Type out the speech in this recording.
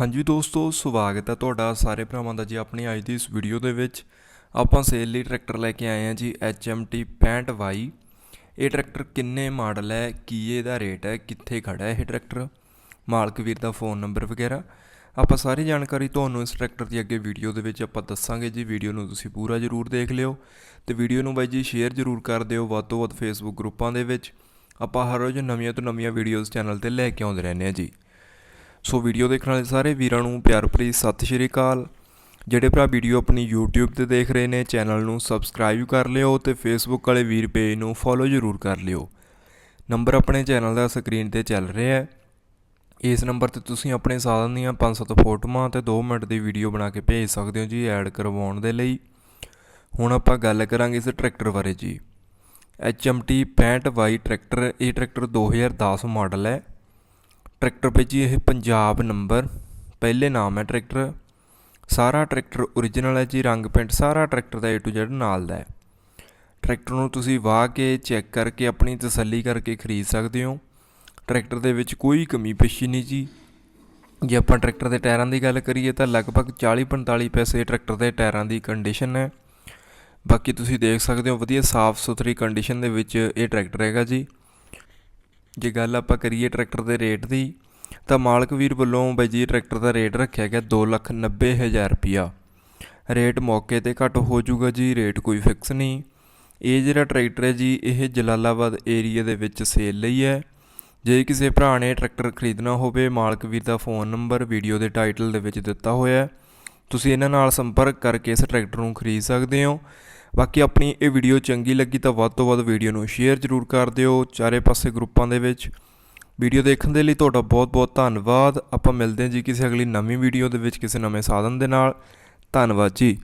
ਹਾਂਜੀ ਦੋਸਤੋ, ਸਵਾਗਤ ਹੈ ਤੁਹਾਡਾ ਸਾਰੇ ਭਰਾਵਾਂ ਦਾ ਜੀ ਆਪਣੀ ਅੱਜ ਦੀ ਇਸ ਵੀਡੀਓ ਦੇ ਵਿੱਚ। ਆਪਾਂ ਸੇਲ ਲਈ ਟਰੈਕਟਰ ਲੈ ਕੇ ਆਏ ਹਾਂ ਜੀ HMT 65Y ਇਹ ਟਰੈਕਟਰ ਕਿੰਨੇ ਮਾਡਲ ਹੈ, ਕੀ ਇਹਦਾ ਰੇਟ ਹੈ, ਕਿੱਥੇ ਖੜਾ ਹੈ ਇਹ ਟਰੈਕਟਰ ਮਾਲਕ ਵੀਰ ਦਾ ਫੋਨ ਨੰਬਰ ਵਗੈਰਾ। ਆਪਾਂ ਸਾਰੀ ਜਾਣਕਾਰੀ ਤੁਹਾਨੂੰ ਇਸ ਟਰੈਕਟਰ ਦੀ ਅੱਗੇ ਵੀਡੀਓ ਦੇ ਵਿੱਚ ਆਪਾਂ ਦੱਸਾਂਗੇ ਜੀ। ਵੀਡੀਓ ਨੂੰ ਤੁਸੀਂ ਪੂਰਾ ਜ਼ਰੂਰ ਦੇਖ ਲਿਓ ਤੇ ਵੀਡੀਓ ਨੂੰ ਬਾਈ ਜੀ ਸ਼ੇਅਰ ਜ਼ਰੂਰ ਕਰ ਦਿਓ ਵੱਧ ਤੋਂ ਵੱਧ ਫੇਸਬੁੱਕ ਗਰੁੱਪਾਂ ਦੇ ਵਿੱਚ। ਆਪਾਂ ਹਰ ਰੋਜ਼ ਨਵੀਆਂ ਤੋਂ ਨਵੀਆਂ ਵੀਡੀਓਜ਼ ਚੈਨਲ ਤੇ ਲੈ ਕੇ ਆਉਂਦੇ ਰਹਿੰਦੇ ਹਾਂ ਜੀ। ਸੋ ਵੀਡੀਓ ਦੇਖਣ ਵਾਲੇ ਸਾਰੇ ਵੀਰਾਂ ਨੂੰ ਪਿਆਰ ਭਰੀ ਸਤਿ ਸ਼੍ਰੀ ਅਕਾਲ। ਜਿਹੜੇ ਭਰਾ ਵੀਡੀਓ ਆਪਣੀ YouTube ਤੇ ਦੇਖ ਰਹੇ ਨੇ, ਚੈਨਲ ਨੂੰ ਸਬਸਕ੍ਰਾਈਬ ਕਰ ਲਿਓ ਤੇ Facebook ਵਾਲੇ ਵੀਰ ਪੇਜ ਨੂੰ ਫੋਲੋ ਜ਼ਰੂਰ ਕਰ ਲਿਓ। ਨੰਬਰ ਆਪਣੇ ਚੈਨਲ ਦਾ ਸਕਰੀਨ ਤੇ ਚੱਲ ਰਿਹਾ ਹੈ। ਇਸ ਨੰਬਰ ਤੇ ਤੁਸੀਂ ਆਪਣੇ ਸਾਧਨ ਦੀਆਂ 5-7 ਫੋਟੋਆਂ ਤੇ 2 ਮਿੰਟ ਦੀ ਵੀਡੀਓ ਬਣਾ ਕੇ ਭੇਜ ਸਕਦੇ ਹੋ ਜੀ ਐਡ ਕਰਵਾਉਣ ਦੇ ਲਈ। ਹੁਣ ਆਪਾਂ ਗੱਲ ਕਰਾਂਗੇ ਇਸ ਟਰੈਕਟਰ ਬਾਰੇ ਜੀ। HMT 65Y ਟਰੈਕਟਰ ਇਹ ਟਰੈਕਟਰ 2010 ਮਾਡਲ ਹੈ। ਟਰੈਕਟਰ ਵਿੱਚ ਜੀ ਇਹ ਪੰਜਾਬ ਨੰਬਰ। ਪਹਿਲੇ ਨਾਮ ਹੈ ਟਰੈਕਟਰ। ਸਾਰਾ ਟਰੈਕਟਰ ਓਰੀਜਨਲ ਹੈ ਜੀ, ਰੰਗ ਪੇਂਟ ਸਾਰਾ ਟਰੈਕਟਰ ਦਾ A to Z ਨਾਲ ਦਾ ਹੈ। ਟਰੈਕਟਰ ਨੂੰ ਤੁਸੀਂ ਵਾਹ ਕੇ ਚੈੱਕ ਕਰਕੇ ਆਪਣੀ ਤਸੱਲੀ ਕਰਕੇ ਖਰੀਦ ਸਕਦੇ ਹੋ। ਟਰੈਕਟਰ ਦੇ ਵਿੱਚ ਕੋਈ ਕਮੀ ਪੇਸ਼ੀ ਨਹੀਂ ਜੀ। ਜੇ ਆਪਾਂ ਟਰੈਕਟਰ ਦੇ ਟਾਇਰਾਂ ਦੀ ਗੱਲ ਕਰੀਏ ਤਾਂ ਲਗਭਗ 40-45 ਪੈਸੇ ਟਰੈਕਟਰ ਦੇ ਟਾਇਰਾਂ ਦੀ ਕੰਡੀਸ਼ਨ ਹੈ। ਬਾਕੀ ਤੁਸੀਂ ਦੇਖ ਸਕਦੇ ਹੋ ਵਧੀਆ ਸਾਫ਼ ਸੁਥਰੀ ਕੰਡੀਸ਼ਨ ਦੇ ਵਿੱਚ ਇਹ ਟਰੈਕਟਰ ਹੈਗਾ ਜੀ। ਜੇ ਗੱਲ ਆਪਾਂ ਕਰੀਏ ਟਰੈਕਟਰ ਦੇ ਰੇਟ ਦੀ, ਤਾਂ ਮਾਲਕ ਵੀਰ ਵੱਲੋਂ ਬਾਈ ਜੀ ਟਰੈਕਟਰ ਦਾ ਰੇਟ ਰੱਖਿਆ ਗਿਆ 290000 ਰੁਪਿਆ ਰੇਟ ਮੌਕੇ ਤੇ ਘੱਟ ਹੋ ਜਾਊਗਾ ਜੀ, ਰੇਟ ਕੋਈ ਫਿਕਸ ਨਹੀਂ। ਇਹ ਜਿਹੜਾ ਟਰੈਕਟਰ ਹੈ ਜੀ, ਇਹ ਜਲਾਲਾਬਾਦ ਏਰੀਆ ਦੇ ਵਿੱਚ ਸੇਲ ਲਈ ਹੈ। ਜੇ ਕਿਸੇ ਭਰਾ ਨੇ ਟਰੈਕਟਰ ਖਰੀਦਣਾ ਹੋਵੇ, ਮਾਲਕ ਵੀਰ ਦਾ ਫੋਨ ਨੰਬਰ, ਵੀਡੀਓ ਦੇ ਟਾਈਟਲ ਦੇ ਵਿੱਚ ਦਿੱਤਾ ਹੋਇਆ ਹੈ। ਤੁਸੀਂ ਇਹਨਾਂ ਨਾਲ ਸੰਪਰਕ ਕਰਕੇ ਇਸ ਟਰੈਕਟਰ ਨੂੰ ਖਰੀਦ ਸਕਦੇ ਹੋ। ਬਾਕੀ ਆਪਣੀ ਇਹ ਵੀਡੀਓ ਚੰਗੀ ਲੱਗੀ ਤਾਂ ਵੱਧ ਤੋਂ ਵੱਧ ਵੀਡੀਓ ਨੂੰ ਸ਼ੇਅਰ ਜ਼ਰੂਰ ਕਰ ਦਿਓ, ਚਾਰੇ ਪਾਸੇ ਗਰੁੱਪਾਂ ਦੇ ਵਿੱਚ। ਵੀਡੀਓ ਦੇਖਣ ਦੇ ਲਈ ਤੁਹਾਡਾ ਬਹੁਤ ਬਹੁਤ ਧੰਨਵਾਦ। ਆਪਾਂ ਮਿਲਦੇ ਹਾਂ ਜੀ ਕਿਸੇ ਅਗਲੀ ਨਵੀਂ ਵੀਡੀਓ ਦੇ ਵਿੱਚ ਕਿਸੇ ਨਵੇਂ ਸਾਧਨ ਦੇ ਨਾਲ। ਧੰਨਵਾਦ ਜੀ।